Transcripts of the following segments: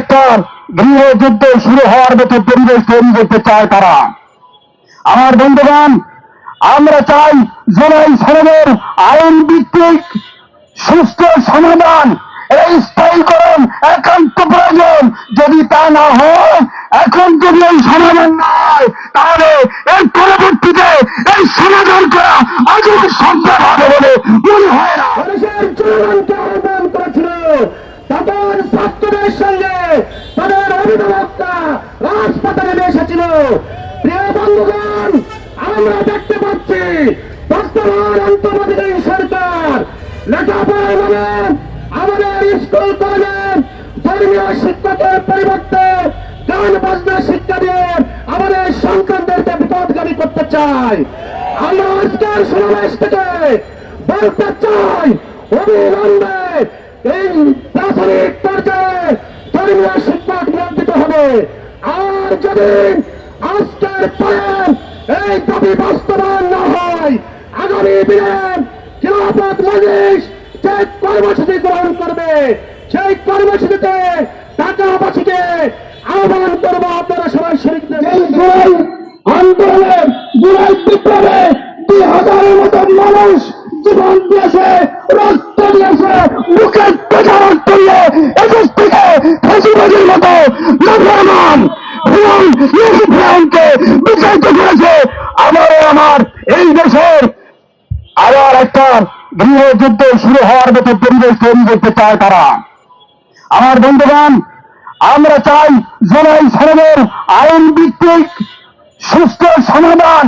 একটা গৃহযুদ্ধ শুরু হওয়ার মতো পরিবেশ তৈরি করতে চায় তারা। আমার বন্ধুগণ, আমরা চাই জুলাই সনদের আইন ভিত্তিক সুস্থ সমাধান, এই স্থায়ীকরণ, একান্ত প্রয়োজন। যদি তা না হয়, এখন যদি এই সমাধান নয় তাহলে এর পরবর্তীতে এই সমাধান করা আজও সম্ভব হবে বলে মনে হয় না। করেছিল। ছাত্রদের সঙ্গে রাজপথে নেমে এসেছিল। প্রিয় বন্ধুগণ, আমরা দেখতে পাচ্ছি বর্তমান সরকার, লেখাপড়ার মানে আমাদের স্কুল কলেজের ধর্মীয় শিক্ষকের পরিবর্তে গান, বাজনা, শিক্ষা দিয়ে আমাদের সন্তানদেরকে বিপদগামী করতে চাই। আমরা আজকের সমাবেশ থেকে বলতে চাই অবিলম্বে এই প্রাথমিক পর্যায়ে ধর্মীয় আর যদি আজকের পরে এই দাবি বাস্তবায়ন না হয়, আগামী দিনে খেলাফত মজলিস যে কর্মসূচি গ্রহণ করবে, সেই কর্মসূচিতে ঢাকাবাসীকে আহ্বান করব আপনারা সবাই শরীর আন্দোলনের জুলাই বিপ্লবে দুই হাজারের মতো মানুষ জীবন দিয়েছে, রক্ত দিয়েছে বুকের পেটা রক্ত দিয়ে এদেশ থেকে ফেসিবাজির মতো নবরমান ফিরাউন ইউসুফ আমার এই দেশের আবার একটা গৃহযুদ্ধ শুরু হওয়ার মতো পরিবেশ তৈরি করতে চায় তারা। আমার বন্ধুগণ, আমরা চাই জুলাই সনদের আইন ভিত্তিক সুস্থ সমাধান,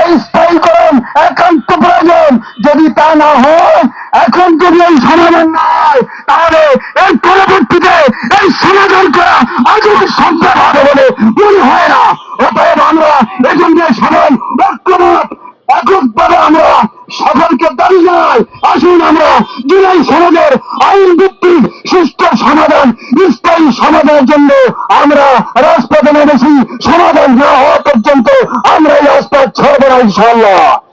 এই স্থায়ীকরণ, একান্ত প্রয়োজন। যদি তা না হয়, এখন যদি এই সমাধান না হয় তাহলে এর পরবর্তীতে সমাধান করা আজও সম্ভব হবে বলে মনে হয় না। অতএব আমরা এজন্য সবাই ঐক্যমত, এককভাবে আমরা সকলকে দাবি জানাই আসুন আমরা জুলাই সমাজের আইন ভিত্তিক সুস্থ সমাধান, স্থায়ী সমাধানের জন্য আমরা রাজপথে নেমেছি। সমাধান না হওয়া পর্যন্ত আমরা এই রাজপথ ছাড়বো না ইনশাল্লাহ